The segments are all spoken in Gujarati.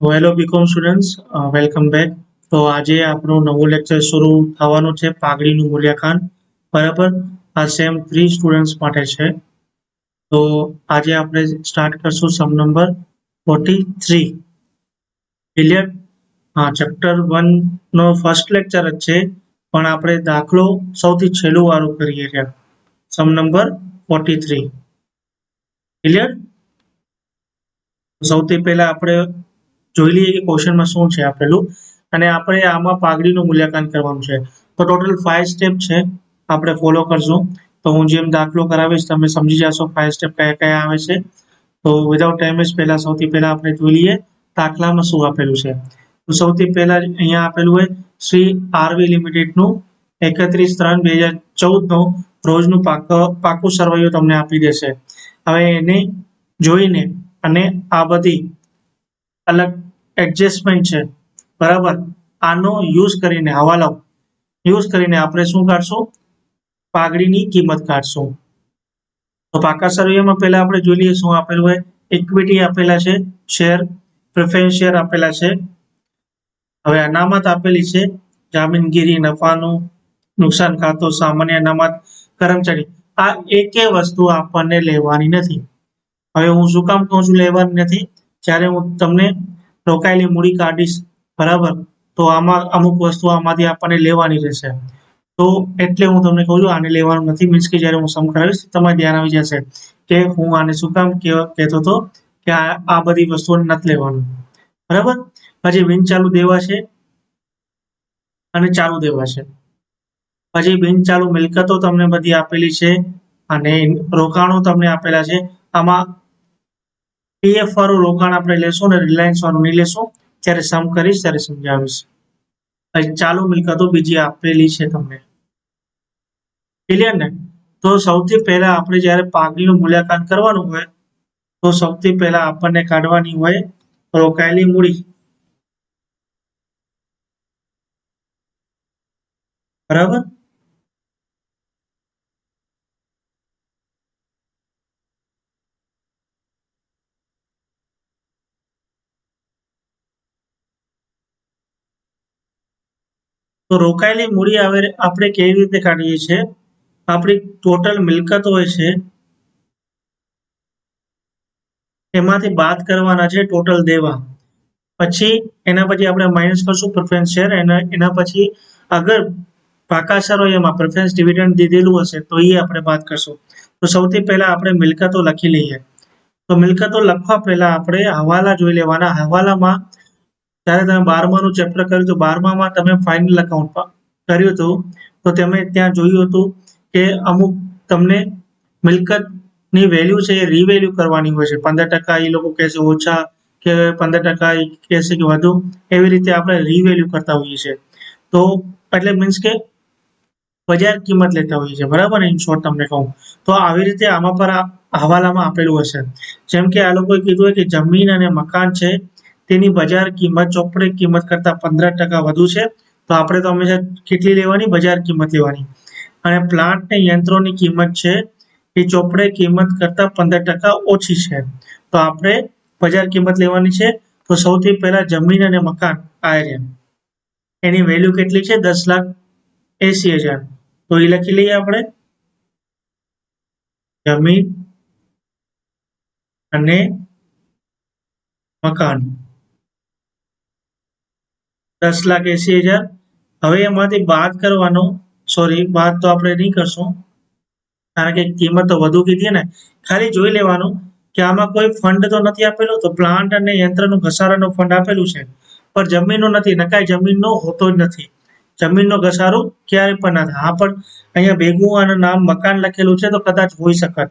Hello BCom students welcome back તો આજે આપણું નવું લેક્ચર શરૂ થવાનું છે, પાઘડીનું મૂલ્યાંકન. બરાબર? આ સેમ થ્રી સ્ટુડન્ટ્સ માટે છે. તો આજે આપણે સ્ટાર્ટ કરશું sum number forty three clear હા ચેપ્ટર વનનો ફર્સ્ટ લેક્ચર જ છે, પણ આપણે દાખલો સૌથી છેલ્લું વાળું કરીએ છીએ. Sum number forty three clear સૌથી પહેલા આપણે જોઈ લઈએ કે ક્વેશ્ચનમાં શું છે આપેલું. અને આપણે આમાં પાઘડીનું મૂલ્યાંકન કરવાનું છે. તો ટોટલ ફાઇવ સ્ટેપ છે. આપણે ફોલો કરશું. તો હું જેમ દાખલો કરાવીશ, તમે સમજી જશો ફાઇવ સ્ટેપ કયા કયા આવે છે. તો વિધાઉટ ટાઈમ જ પહેલાં સૌથી પહેલાં આપણે જોઈ લઈએ દાખલામાં શું આપેલું છે. તો સૌથી પહેલાં અહીંયા આપેલું હોય, શ્રી આરવી લિમિટેડનું એકત્રીસ ત્રણ બે હજાર ચૌદનું રોજનું પાક, પાકું સરવૈયું તમને આપી દેશે. હવે એને જોઈને અને આ બધી અલગ એડજસ્ટમેન્ટ છે. બરાબર? આનો યુઝ કરીને હવાલો. યુઝ કરીને આપણે શું કાઢશું? પાઘડીની કિંમત કાઢશું. તો પાકા સર્વેમાં પહેલા આપણે જોઈ લઈએ શું આપેલું હોય. ઇક્વિટી આપેલા છે શેર પ્રેફરન્સ શેર આપેલા છે. હવે અનામત આપેલી છે, જામીનગીરી, નફાનું, નુકસાન ખાતું, સામાન્ય અનામત, કર્મચારી. આ એકે વસ્તુ આપણને લેવાની નથી. હવે હું શું કામ કહું છું, લેવાની નથી? જ્યારે હું તમને રોકાયેલી મૂડી કાઢીશ, બરાબર? તો આમાં અમુક વસ્તુ આમાંથી આપણને લેવાની રહેશે. તો એટલે હું તમને કહું છું, આને લેવાનું નથી. મીન્સ કે જ્યારે હું સમ કરાવીશ, તમારે ધ્યાન આવી જશે કે હું આને શું કામ કહેતો હતો કે આ બધી વસ્તુઓને નથી લેવાનું. બરાબર? પછી બિન ચાલુ દેવા છે અને ચાલુ દેવા છે. પછી બિન ચાલુ મિલકતો તમને બધી આપેલી છે અને રોકાણો તમને આપેલા છે. આમાં પીએફ વાળું રોકાણ આપણે લેશું અને રિલાયન્સ વાળું નહીં લેશું. ત્યારે સમ કરીશ ત્યારે સમજાવીશ. ચાલુ મિલકતો બીજી આપેલી છે તમને. ક્લિયર ને? તો સૌથી પહેલા આપણે જ્યારે પાઘડીનું મૂલ્યાંકન કરવાનું હોય, તો સૌથી પહેલા આપણને કાઢવાની હોય રોકાયેલી મૂડી. બરાબર? તો રોકાયેલી મૂડી આવે આપણે કેવી રીતે કાઢીએ છીએ? આપણી ટોટલ મિલકત હોય છે, એમાંથી બાદ કરવાના છે ટોટલ દેવા. પછી એના પછી આપણે માઇનસ કરશું પ્રેફરન્સ શેર એના એના પછી અગર પાકા શેર હોય એમાં પ્રેફરન્સ ડિવિડન્ડ દીધેલું હશે, તો એ આપણે બાદ કરશું. તો સૌથી પહેલા આપણે મિલકતો લખી લઈએ. તો મિલકતો લખવા પહેલા આપણે હવાલા જોઈ લેવાના. હવાલામાં ત્યારે તમે બારમાનું ચેપ્ટર કર્યું તો બારમામાં તમે ફાઇનલ અકાઉન્ટ કર્યું હતું. તો તમે ત્યાં જોયું હતું કે અમુક તમને મિલકતની વેલ્યુ છે એ રીવેલ્યુ કરવાની હોય છે. પંદર ટકા એ લોકો કહેશે ઓછા કે પંદર ટકા એ કહેશે કે વધુ. એવી રીતે આપણે રીવેલ્યુ કરતા હોઈએ છીએ. તો એટલે મીન્સ કે બજાર કિંમત લેતા હોઈએ છીએ. બરાબર ઇન શોર્ટ તમને કહું. તો આવી રીતે આમાં પર હવાલામાં આપેલું હશે. જેમ કે આ લોકોએ કીધું હોય કે જમીન અને મકાન છે તેની બજાર કિંમત, ચોપડે કિંમત કરતા પંદર ટકા વધુ છે. તો આપણે તો હંમેશા કેટલી લેવાની? બજાર કિંમત લેવાની. અને પ્લાન્ટ ને યંત્રોની કિંમત છે એ ચોપડે કિંમત કરતા પંદર ટકા ઓછી છે. તો આપણે બજાર કિંમત લેવાની છે. તો સૌથી પહેલા જમીન અને મકાન, આયરન. એની વેલ્યુ કેટલી છે? દસ લાખ એસી હજાર. તો એ લખી લઈએ આપણે. જમીન અને મકાન. દસ લાખ એસી હજાર. હવે એમાંથી બાદ કરવાનો સોરી બાદ તો આપણે નહીં કરશું. કારણ કે કિંમત તો વધુ કીધી ને. ખાલી જોઈ લેવાનું કે આમાં કોઈ ફંડ તો નથી આપેલું, તો પ્લાન્ટ અને યંત્રનું ઘસારાનું ફંડ આપેલું છે. પણ જમીનનું નથી, નકાય જમીનનો હોતો જ નથી. જમીનનો ઘસારો ક્યારે પણ ના થાય. હા, પણ અહીંયા ભેગું અને નામ મકાન લખેલું છે તો કદાચ હોઈ શકત.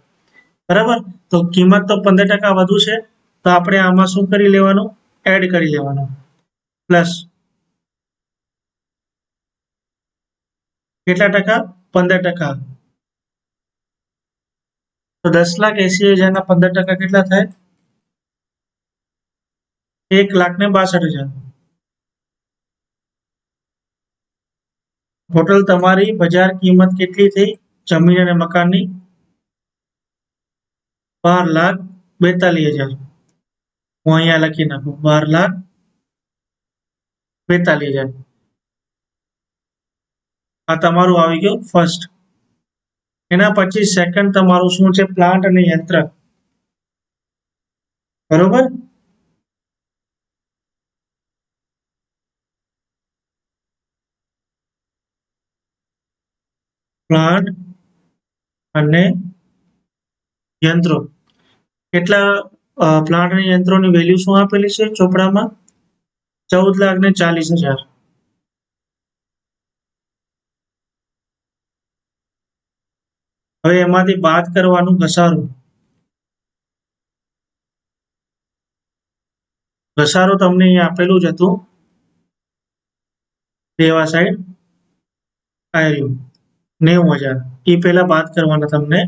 બરાબર? તો કિંમત તો પંદર ટકા વધુ છે, તો આપણે આમાં શું કરી લેવાનું? એડ કરી લેવાનું. પ્લસ કેટલા ટકા? પંદર ટકા. તો દસ લાખ એસી હજારના પંદર ટકા કેટલા થાય? એક લાખ ને બાસઠ હજાર. ટોટલ તમારી બજાર કિંમત કેટલી થઈ? જમીન અને મકાનની? બાર લાખ બેતાલીસ હજાર. હું અહીંયા લખી નાખું. બાર લાખ બેતાલીસ હજાર. આ તમારું આવી ગયું ફર્સ્ટ એના પછી સેકન્ડ તમારું શું છે? પ્લાન્ટ અને યંત્ર. બરોબર? પ્લાન્ટ અને યંત્રો. કેટલા પ્લાન્ટ અને યંત્રોની વેલ્યુ શું આપેલી છે ચોપડામાં? ચૌદ લાખ ને ચાલીસ હજાર. હવે એમાંથી બાદ કરવાનું ઘસારો. ઘસારો તમને અહીંયા આપેલું જ હતું. દેવા સાઈડ. આવ્યું નેવું હજાર. એ પહેલા બાદ કરવાના તમને.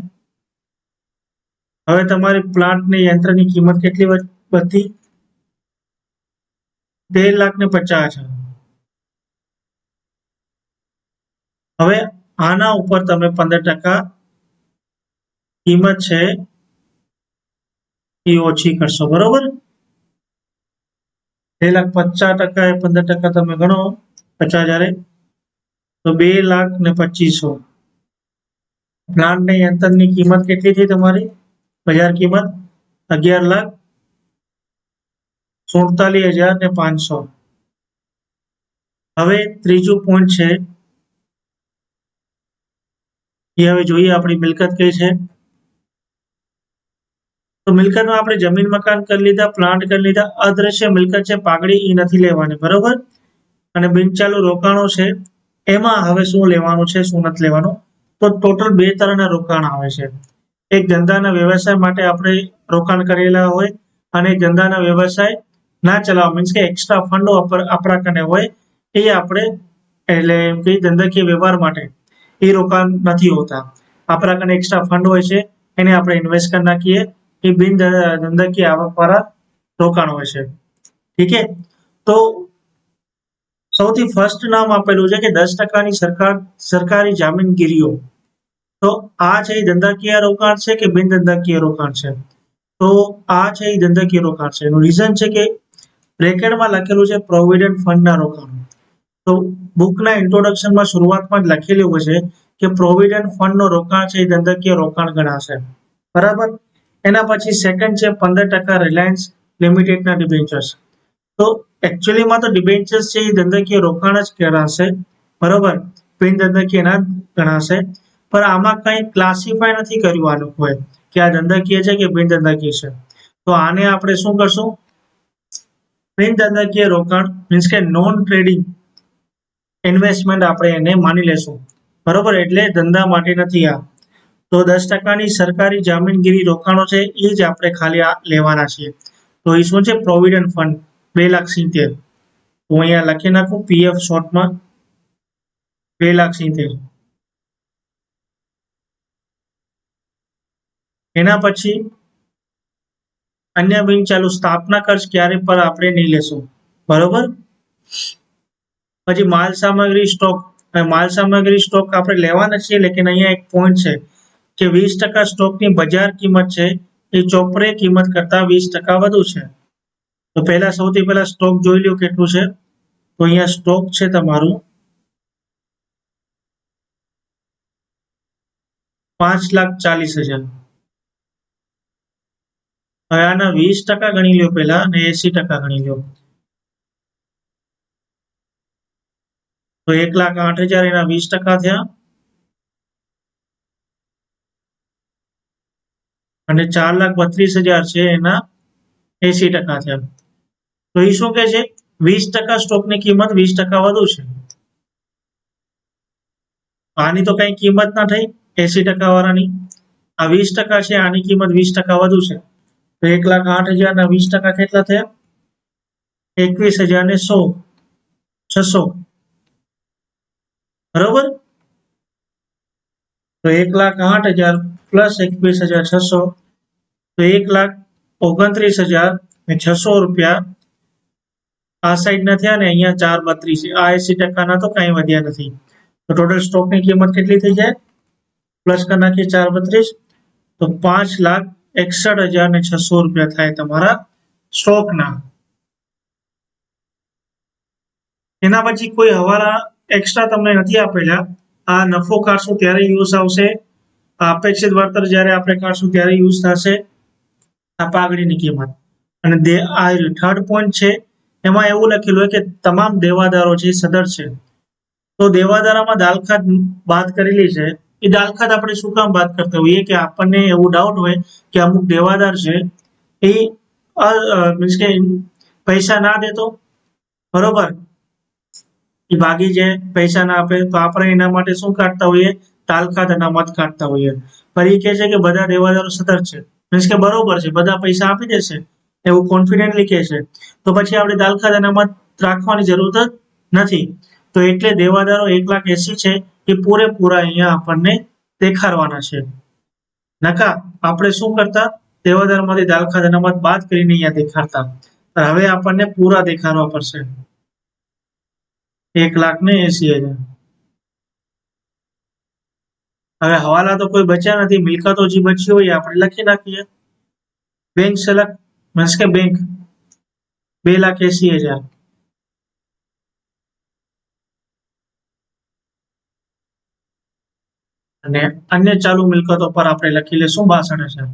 હવે તમારી પ્લાન્ટ ને યંત્રની કિંમત કેટલી બધી તેર લાખ ને પચાસ હવે આના ઉપર તમે પંદર ટકા કિંમત છે એ ઓછી કરશો, બરોબર? બે લાખ પચાસ ટકા પંદર ટકા તમે ગણો પચાસ હજારે, તો બે લાખ ને પચીસો. પ્લાન્ટ ને યંત્રની કિંમત કેટલી થઈ તમારી? બજાર કિંમત, અગિયાર લાખ સુડતાલીસ હજાર ને પાંચસો. હવે ત્રીજું પોઈન્ટ છે, એ હવે જોઈએ આપણી મિલકત કઈ છે. તો મિલકતમાં આપણે જમીન મકાન કરી લીધા પ્લાન્ટ કરી લીધા, અદ્રશ્ય મિલકત છે, પાઘડી એ નથી લેવાની, બરોબર? અને બિનચાલુ રોકાણો છે, એમાં હવે શું લેવાનું છે, શું નથી લેવાનું? તો ટોટલ બે તરહના રોકાણ આવે છે. એક ધંધાના વ્યવસાય માટે આપણે રોકાણ કરેલા હોય અને ધંધાના વ્યવસાય ના ચલાવવા મીન્સ કે એક્સ્ટ્રા ફંડો આપણા કને હોય, એ આપણે, એટલે કે ધંધાકીય વ્યવહાર માટે એ રોકાણ નથી હોતા. આપણા કને એક્સ્ટ્રા ફંડ હોય છે, એને આપણે ઇન્વેસ્ટ કરી નાખીએ એ બિન ધંધાકીય આવકવાળા રોકાણ છે. ઠીક છે? તો સૌથી ફર્સ્ટ નામ આપેલું છે કે દસ ટકાની સરકાર, સરકારી જામીનગીરીઓ. તો આ છે એ ધંધાકીય રોકાણ છે કે બિન ધંધાકીય રોકાણ છે? તો આ છે એ ધંધાકીય રોકાણ છે. એનું રીઝન છે કે બ્રેકેટમાં લખેલું છે પ્રોવિડન્ટ ફંડના રોકાણ. તો બુકના ઇન્ટ્રોડક્શનમાં શરૂઆતમાં જ લખેલું છે કે પ્રોવિડન્ટ ફંડનો રોકાણ છે એ ધંધાકીય રોકાણ ગણાશે. બરાબર? એના પછી સેકન્ડ છે પંદર ટકા રિલાયન્સ લિમિટેડના ડિબેન્ચર્સ તો એકચ્યુઅલીમાં તો ડિબેન્ચર્સ છે એ ધંધાકીય રોકાણ જ કરાશે બરોબર? બિન ધંધાકીય ના ગણાશે. પણ આમાં કંઈ ક્લાસિફાય નથી કર્યું આ લોકોએ કે આ ધંધાકીય છે કે બિન ધંધાકીય છે. તો આને આપણે શું કરશું? બિન ધંધાકીય રોકાણ મીન્સ કે નોન ટ્રેડિંગ ઇન્વેસ્ટમેન્ટ આપણે એને માની લેશું. બરોબર? એટલે ધંધા માટે નથી આ. તો દસ ટકાની સરકારી જામીનગીરી રોકાણો છે, એ જ આપણે ખાલી લેવાના છીએ. તો એ શું છે? પ્રોવિડન્ટ ફંડ બે લાખ સિત્તેર. હું અહીંયા લખી નાખું પીએફ શોર્ટમાં બે લાખ સિત્તેર. એના પછી, અન્ય બિન ચાલુ સ્થાપના ખર્ચ ક્યારે પર આપણે નહીં લેશું? બરોબર? પછી માલ સામગ્રી સ્ટોક માલ સામગ્રી સ્ટોક આપણે લેવાના છીએ, લેકિન અહીંયા એક પોઈન્ટ છે. કે વીસ ટકા સ્ટોકની બજાર કિંમત છે, એ ચોપરે કિંમત કરતા વીસ ટકા વધુ છે. તો પહેલા સૌથી પહેલા સ્ટોક જોઈ લો કેટલું છે. તો અહીંયા સ્ટોક છે તમારું પાંચ લાખ ચાલીસ હજાર. હવે આના વીસ ટકા ગણી લો પહેલા અને એસી ટકા ગણી લો તો એક લાખ આઠ હજાર એના વીસ ટકા થયા. અને ચાર લાખ બત્રીસ હજાર છે એના એસી ટકા છે. તો એ શું કે છે? વીસ ટકા સ્ટોકની કિંમત વીસ ટકા વધુ છે. આની તો કઈ કિંમત ના થઈ એસી ટકા વાળાની. આ વીસ ટકા છે, આની કિંમત વીસ ટકા વધુ છે. તો એક લાખ આઠ હજાર ના વીસ ટકા કેટલા થયા? એકવીસ હજાર ને સો, છસો. બરોબર? તો એક લાખ આઠ હજાર પ્લસ એકવીસ હજાર છસો તો એક લાખ ઓગણત્રીસ હજાર ને છસો રૂપિયા આ સાઈડ ના થયા ને અહીંયા ચાર બત્રીસ. આ એસી ટકાના તો કઈ વધ્યા નથી. તો ટોટલ સ્ટોકની કિંમત કેટલી થઈ જાય? પ્લસ કરી નાખીએ ચાર બત્રીસ, તો પાંચ લાખ એકસઠ હજાર ને છસો રૂપિયા થાય તમારા સ્ટોકના. એના પછી કોઈ હવાલા એક્સ્ટ્રા તમને નથી આપેલા. આ નફો કાઢશો ત્યારે યુઝ આવશે. આ અપેક્ષિત વળતર જ્યારે આપણે કાઢશું ત્યારે યુઝ થશે આ પાઘડીની કિંમત. અને આ થર્ડ પોઈન્ટ છે, એમાં એવું લખેલું હોય કે તમામ દેવાદારો છે સદર છે. તો દેવાદારામાં દાલખાત બાદ કરેલી છે. એ દાલખાત આપણે શું કામ બાદ કરતા હોઈએ? કે આપણને એવું ડાઉટ હોય કે અમુક દેવાદાર છે એ મીન્સ કે પૈસા ના દેતો. બરોબર? એ ભાગી જાય, પૈસા ના આપે. તો આપણે એના માટે શું કાઢતા હોઈએ? તાલખાત અનામત કાઢતા હોઈએ. એ કહે છે કે બધા દેવાદારો સતર્ક છે. મીન્સ કે બરોબર છે, બધા પૈસા આપી દેશે, એવું કોન્ફિડન્ટલી કહે છે. તો પછી આપણે દાલખાત અનામત રાખવાની જરૂરત જ નથી. તો એટલે દેવાદારો એક લાખ એસી છે, એ પૂરેપૂરા અહીંયા આપણને દેખાડવાના છે. નકા, આપણે શું કરતા? દેવાદારમાંથી દાલખાત અનામત બાદ કરીને અહીંયા દેખાડતા. હવે આપણને પૂરા દેખાડવા પડશે. એક લાખ ને એસી હજાર. હવે હવાલા તો કોઈ બચ્યા નથી, મિલકતો જે બચી હોય આપણે લખી નાખીએ. બેંક સલક મીન્સ કે બેંક, બે લાખ એસી હજાર. અને અન્ય ચાલુ મિલકતો પર આપણે લખી લેશું બાસઠ હજાર.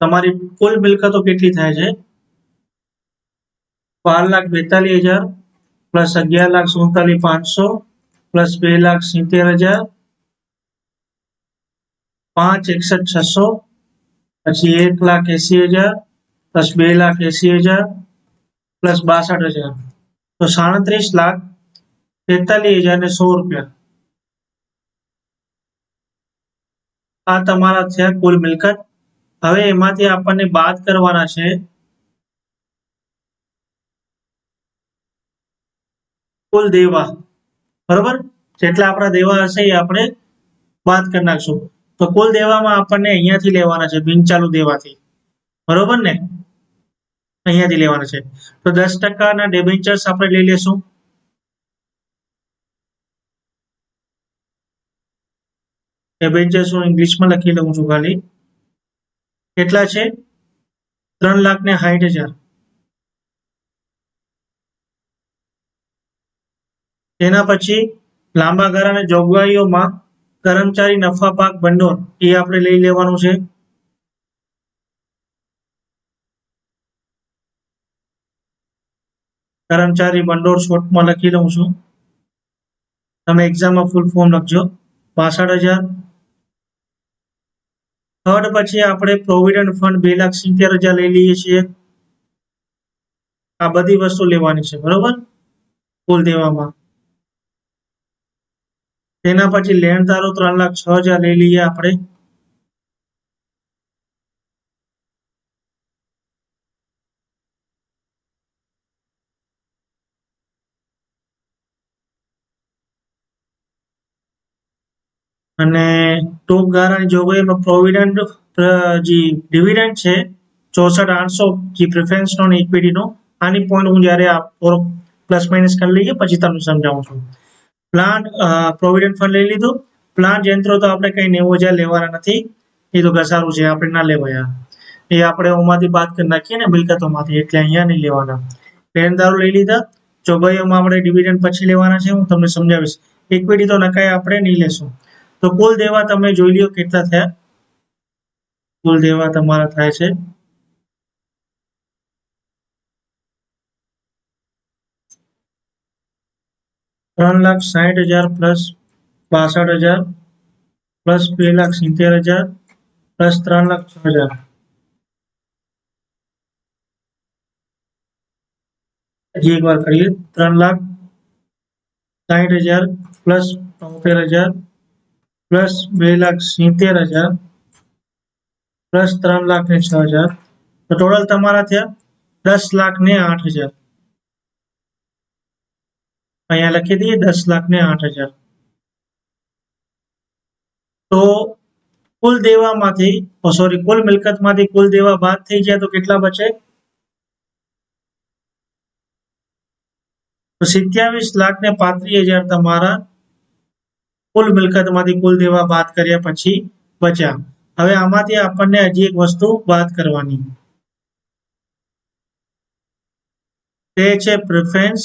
તમારી કુલ મિલકતો કેટલી થાય છે? બાર લાખ બેતાલીસ હજાર પ્લસ અગિયાર લાખ સુડતાલીસ પાંચસો પ્લસ બે લાખ સિત્તેર હજાર પાંચ એકસઠ છસો પછી એક લાખ એસી હજાર પ્લસ બે લાખ એસી હજાર પ્લસ બાસઠ હજાર. તો સાડત્રીસ લાખ તેતાલીસ હજાર ને સો રૂપિયા. આ તમારા થયા કુલ મિલકત. હવે એમાંથી આપણને બાદ કરવાના છે. કુલ દેવા. બરોબર? જેટલા આપણા દેવા હશે એ આપણે બાદ કરી નાખશું. તો કુલ દેવામાં આપણને અહીંયાથી લેવાના છે બિન ચાલુ દેવાથી. બરોબર ને? અહીંયાથી લેવાના છે. તો દસ ટકાના ડેબેન્ચર્સ આપણે લઈ લેશું. ડેબેન્ચર્સ હું ઇંગ્લિશમાં લખી લઉં છું ખાલી. કેટલા છે? ત્રણ લાખ ને સાઠ હજાર. તેના પછી લાંબા ગાળાની જોગવાઈઓમાં કર્મચારી નફા પાક ભંડોળ એ આપણે લઈ લેવાનું છે. કર્મચારી ભંડોળ શોર્ટમાં લખી લઉં છું. તમે એક્ઝામમાં ફૂલ ફોર્મ લખજો. બાસઠ હજાર. થર્ડ પછી આપણે પ્રોવિડન્ટ ફંડ બે લાખ સિત્તેર હજાર લઈ લઈએ છીએ. આ બધી વસ્તુ લેવાની છે, બરોબર? કુલ દેવામાં. તેના પછી લેણદારો ત્રણ લાખ છ હજાર લઈ લઈએ આપણે. અને ટૂંક ગાળાની જોગવાઈમાં પ્રોવિડન્ટ જે ડિવિડન્ડ છે, ચોસઠ, આઠસો જે પ્રિફરન્સ નો ઇક્વિટીનો આની પોઈન્ટ હું જ્યારે થોડોક પ્લસ માઇનસ કરી લઈએ, પછી તમને સમજાવું છું. પ્લાન્ટ પ્રોવિડન્ટ ફંડ લઈ લીધું. પ્લાન્ટ યંત્રો તો આપણે કઈ નેવું હજાર લેવાના નથી. એ તો ઘસારું છે, આપણે ના લેવાયા. એ આપણે ઓમાંથી બાદ કરી નાખીએ ને મિલકતોમાંથી, એટલે અહીંયા નહીં લેવાના. લેણદારો લઈ લીધા. જોગવાઈઓમાં આપણે ડિવિડન્ડ પછી લેવાના છે, હું તમને સમજાવીશ. ઇક્વિટી તો નકાય, આપણે નહીં લેશું. તો કુલ દેવા તમે જોઈ લ્યો કેટલા થયા? કુલ દેવા તમારા થાય છે. ત્રણ લાખ સાઠ હજાર પ્લસ બાસઠ હજાર, પ્લસ બે લાખ સિત્તેર હજાર, પ્લસ ત્રણ લાખ છ હજાર. હજી એક વાર કરીએ. ત્રણ લાખ સાઠ હજાર પ્લસ તોતેર હજાર પ્લસ બે લાખ સિત્તેર હજાર, પ્લસ ત્રણ લાખ ને છ હજાર. તો ટોટલ તમારા થયા દસ લાખ ને આઠ હજાર. અહીંયા લખી દઈએ દસ લાખ ને આઠ હજાર. તો કુલ દેવામાંથી સોરી કુલ મિલકતમાંથી કુલ દેવા બાદ થઈ જાય તો કેટલા બચે? તો સિત્યાવીસ લાખ ને પાંત્રીસ હજાર તમારા કુલ મિલકતમાંથી કુલ દેવા બાદ કર્યા પછી બચ્યા. હવે આમાંથી આપણને હજી એક વસ્તુ બાદ કરવાની. તે છે પ્રિફરન્સ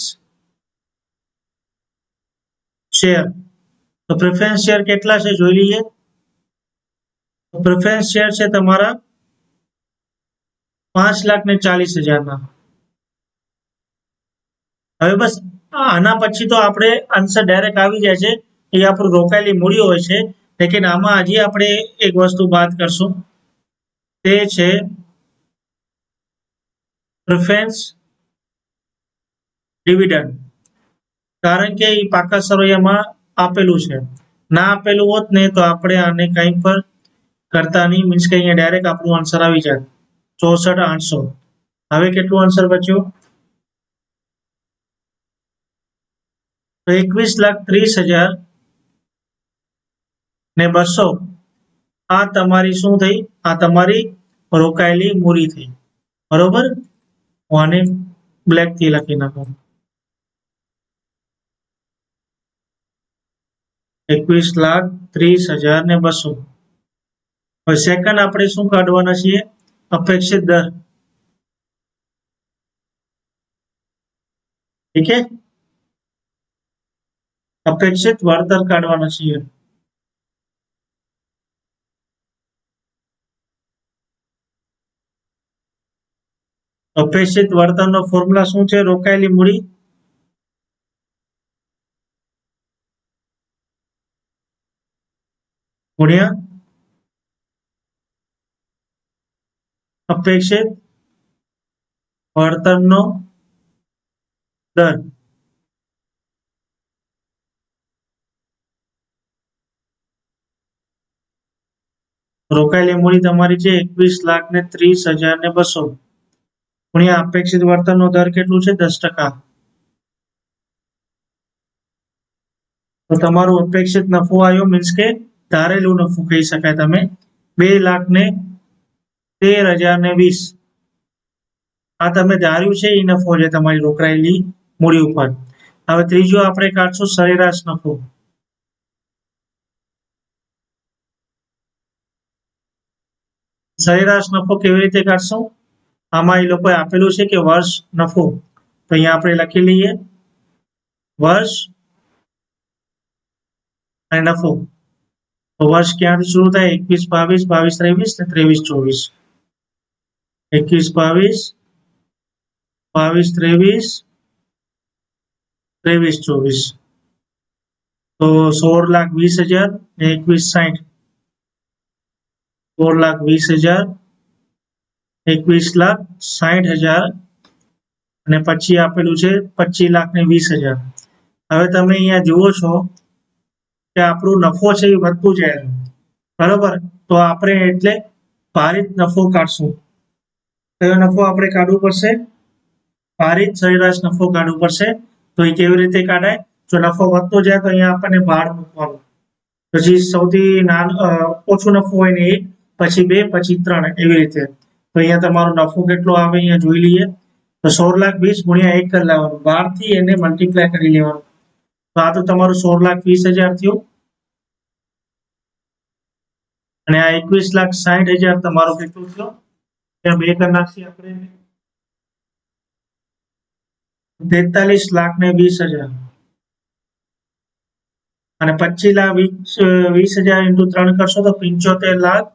શેર તો પ્રેફરન્સ શેર કેટલા છે જોઈ લઈએ. પ્રેફરન્સ શેર છે તમારા પાંચ લાખ ને ચાલીસ હજારના. હવે બસ આના પછી તો આપણે આન્સર ડાયરેક્ટ આવી જાય છે. એ આપણું રોકાયેલી મૂડી હોય છે, લેકિન આમાં હજી આપણે એક વસ્તુ વાત કરશું. તે છે પ્રિફરન્સ ડિવિડન્ડ કારણ કે એ પાકા સરવૈયામાં આપેલું છે. ના આપેલું હોત ને તો આપણે આને કંઈ પર કરતા નહીં મીન્સ કે અહીંયા ડાયરેક્ટ આપણું આન્સર આવી જાય. ચોસઠ આઠસો. હવે કેટલું આન્સર બચ્યું? તો એકવીસ લાખ ત્રીસ હજાર ને બસો. આ તમારી શું થઈ? આ તમારી રોકાયેલી મૂડી થઈ. બરોબર? હું આને બ્લેકથી લખી નાખું. એકવીસ લાખ ત્રીસ હજાર ને બસો. હવે સેકન્ડ આપણે શું કાઢવાના છીએ? અપેક્ષિત દર. ઠીક છે? અપેક્ષિત વળતર કાઢવાના છીએ. અપેક્ષિત વર્તનનો ફોર્મ્યુલા શું છે? રોકાયેલી મૂડી. ગુણ્યા અપેક્ષિત વળતરનો દર. રોકાયેલી મૂડી તમારી છે એકવીસ લાખ ને ત્રીસ હજાર ને બસો. ગુણ્યા અપેક્ષિત વળતરનો દર કેટલું છે? દસ ટકા. તો તમારું અપેક્ષિત નફો આવ્યો મીન્સ કે ધારેલું નફો કહી શકાય તમે. બે લાખ ને તેર હજાર ને વીસ. આ તમે ધાર્યું છે, એ નફો છે તમારી રોકડાયેલી મૂડી ઉપર. હવે ત્રીજો આપણે કાઢશું સરેરાશ નફો. સરેરાશ નફો કેવી રીતે કાઢશું? આમાં એ લોકોએ આપેલું છે કે વર્ષ નફો. તો અહીંયા આપણે લખી લઈએ. વર્ષ અને નફો. તો વર્ષ ક્યાંથી શરૂ થાય? એકવીસ, બાવીસ બાવીસ, ત્રેવીસ ને ત્રેવીસ, ચોવીસ. એકવીસ, બાવીસ બાવીસ, ત્રેવીસ ત્રેવીસ, ચોવીસ. તો સોળ લાખ વીસ હજાર ને એકવીસ સાઠ સોળ લાખ વીસ હજાર એકવીસ લાખ સાઠ હજાર અને પછી આપેલું છે પચીસ લાખ ને વીસ હજાર. હવે તમે અહીંયા જુઓ છો કે આપણું નફો છે એ વધતું જાય બરોબર? તો આપણે એટલે ભારિત નફો કાઢશું. કયો નફો આપણે કાઢવું પડશે? ભારિત સરેરાશ નફો કાઢવું પડશે. તો એ કેવી રીતે કાઢાય? જો નફો વધતો જાય તો અહીંયા આપણને ભાર મૂકવાનું. પછી સૌથી નાનું ઓછું નફો હોય ને એક પછી બે, પછી ત્રણ, એવી રીતે. તો અહીંયા તમારો નફો કેટલો આવે અહીંયા જોઈ લઈએ. તો સોળ લાખ વીસ ગુણ્યા એક કરી લેવાનું. બારથી એને મલ્ટીપ્લાય કરી લેવાનું. તો આ તો તમારું સોળ લાખ વીસ હજાર થયું. અને આ એકવીસ લાખ સાઠ હજાર તમારું કેટલું થયું? ત્યાં બે કરી નાખીએ આપણે તેતાલીસ લાખ ને વીસ હજાર. અને પચીસ લાખ વીસ વીસ હજાર ઇન્ટુ ત્રણ કરશો તો પંચોતેર લાખ.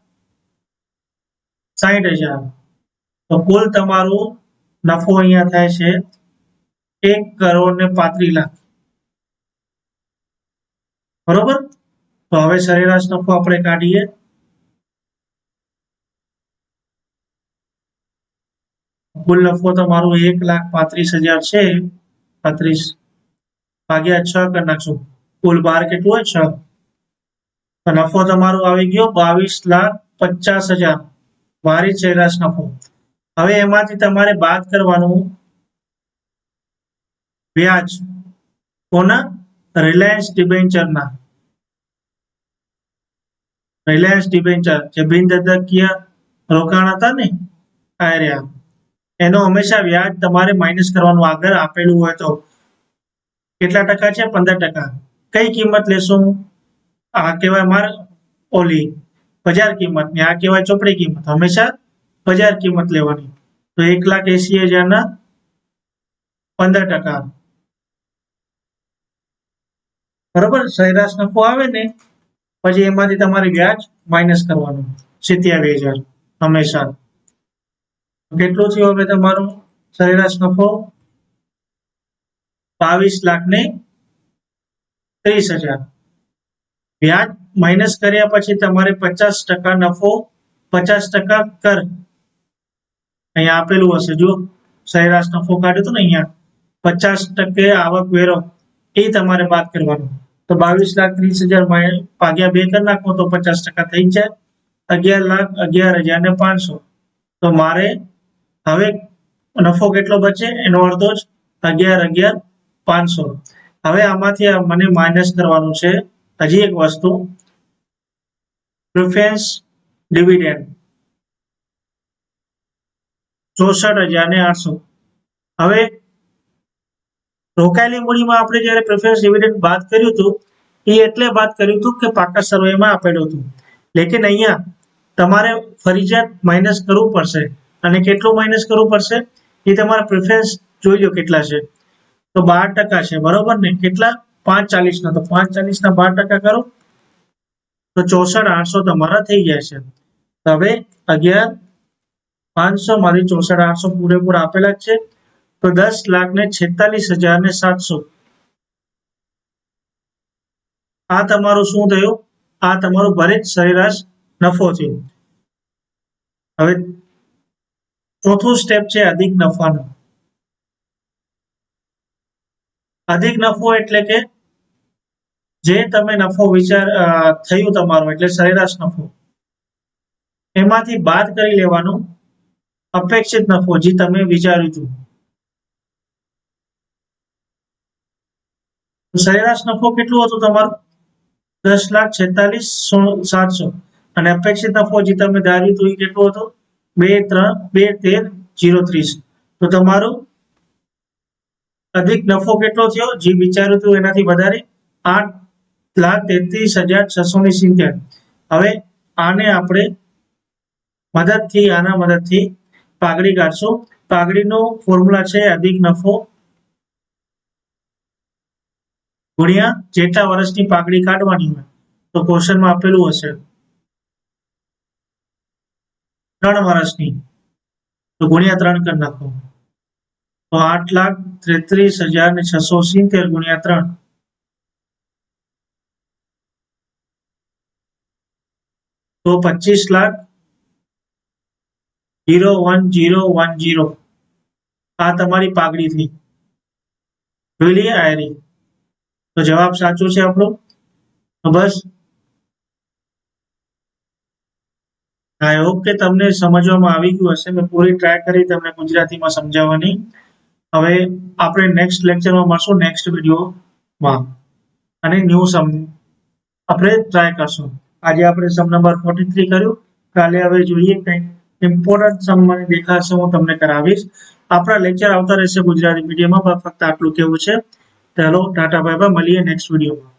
સાઠ હજાર. તો કુલ તમારું નફો અહીંયા થાય છે એક કરોડ ને પાંત્રીસ લાખ. બરોબર? તો હવે સરેરાશ નફો આપણે કાઢીએ. કુલ નફો તમારું એક લાખ પાંત્રીસ હજાર છે. પાંત્રીસ ભાગ્યા છ કરી નાખશું. કુલ બાર કેટલું હોય? છ. નફો તમારો આવી ગયો બાવીસ લાખ પચાસ હજાર. ભારિત સરેરાશ નફો હવે એમાંથી તમારે બાદ કરવાનું વ્યાજ કોના? રિલાયન્સ ડિબેન્ચરના. રિલાયન્સ ડિબેન્ચર, જે બિનદંડકીય રોકાણ હતા ને આ એનો હંમેશા વ્યાજ તમારે માઇનસ કરવાનું આગળ આપેલું હોય તો. કેટલા ટકા છે? પંદર ટકા. કઈ કિંમત લેશું? આ કહેવાય મારે ઓલી બજાર કિંમત ને આ કહેવાય ચોપડી કિંમત. હંમેશા બજાર કિંમત લેવાની. તો એક લાખ એસી હજારના પંદર ટકા. બરોબર? સરેરાશ નફો આવે ને, પછી એમાંથી તમારે વ્યાજ માઇનસ કરવાનું. સિત્યાવીસ હજાર, હંમેશા. કેટલું થયું હવે તમારું સરેરાશ નફો? બાવીસ લાખ ને ત્રીસ હજાર. વ્યાજ માઇનસ કર્યા પછી તમારે પચાસ ટકા નફો, પચાસ ટકા કર. અહીંયા આપેલું હશે જો સરેરાશ નફો કાઢ્યો હતો ને અહીંયા. પચાસ ટકે આવક વેરો, એ તમારે બાદ કરવાનો. તો બાવીસ લાખ ત્રીસ હજાર ભાગ્યા બે કરી નાખો તો પચાસ ટકા થઈ જાય. અગિયાર લાખ અગિયાર હજાર ને પાંચસો. તો મારે હવે નફો કેટલો બચે? એનો અડધો જ. અગિયાર અગિયાર પાંચસો. હવે આમાંથી મને માઇનસ કરવાનું છે. હજી એક વસ્તુ પ્રિફરન્સ ડિવિડન્ડ ચોસઠ હજાર ને આઠસો. હવે રોકાયેલી મૂડીમાં આપણે જ્યારે પ્રેફરન્સ ડિવિડન્ડ બાદ કર્યું હતું, એ એટલે બાદ કર્યું હતું કે પાકા સર્વેમાં આપેલું હતું. લેકિન અહીંયા તમારે ફરજિયાત માઇનસ કરવું પડશે. અને કેટલું માઇનસ કરવું પડશે? એ તમારા પ્રિફરન્સ જોઈ લો કેટલા છે. તો બાર ટકા છે. બરોબર ને? કેટલા? પાંચ ચાલીસના. તો પાંચ ચાલીસના બાર ટકા કરો. તો ચોસઠ આઠસો તમારા થઈ છે. હવે અગિયાર પાંચસો મારી ચોસઠ આઠસો પૂરેપૂરા આપેલા છે. તો દસ લાખ ને છેતાલીસ હજાર ને સાતસો. આ તમારું શું થયું? આ તમારું ભરિત સરેરાશ નફો થયો. હવે ચોથું સ્ટેપ છે અધિક નફાનું. અધિક નફો એટલે કે જે તમે નફો વિચાર થયું તમારું, એટલે સરેરાશ નફો. એમાંથી બાદ કરી લેવાનું અપેક્ષિત નફો, જે તમે વિચાર્યું હતું. સરેરાશ નફો કેટલું હતું તમારું? દસ લાખ છેતાલીસ સાતસો. અને અપેક્ષિત નફો જે તમે ધાર્યું હતું એ કેટલું હતું? બે, ત્રણ, બે, તેર, જીરો, ત્રીસ. તો તમારું અધિક નફો કેટલો થયો? જે વિચાર્યું હતું એનાથી વધારે આઠ લાખ તેત્રીસ હજાર છસો ને સિત્તેર. હવે આને આપણે મદદથી, આના મદદથી પાઘડી કાઢશું. પાઘડીનો ફોર્મ્યુલા છે અધિક નફો ગુણ્યા જેટલા વર્ષની પાઘડી કાઢવાની હોય તો ક્વેશ્ચનમાં આપેલું હશે ત્રણ વર્ષની. તો ગુણ્યા ત્રણ કરી નાખો. તો આઠ લાખ તેત્રીસ હજાર ને છસો સિત્તેર ગુણ્યા ત્રણ. તો પચીસ lakh zero one zero one zero. આ તમારી પાઘડી થઈ જોઈ લઈએ આયરી. તો જવાબ સાચો છે આપણો? બસ. આઈ હોપ કે તમને સમજવામાં આવી ગયું હશે. મેં પૂરી ટ્રાય કરી, તમને ગુજરાતીમાં સમજાવવાની. હવે આપણે નેક્સ્ટ લેક્ચરમાં મળશું નેક્સ્ટ વિડીયોમાં અને ન્યૂ સમ આપણે ટ્રાય કરશું. આજે આપણે સમ નંબર ફોર્ટી થ્રી કર્યું. કાલે હવે જોઈએ કંઈક ઇમ્પોર્ટન્ટ સમ મને દેખાશે, હું તમને કરાવીશ. આપણા લેક્ચર આવતા રહેશે ગુજરાતી મીડિયમમાં ફક્ત આટલું કેવું છે. ચાલો ટાટા બાય બાય મળીએ નેક્સ્ટ વિડીયોમાં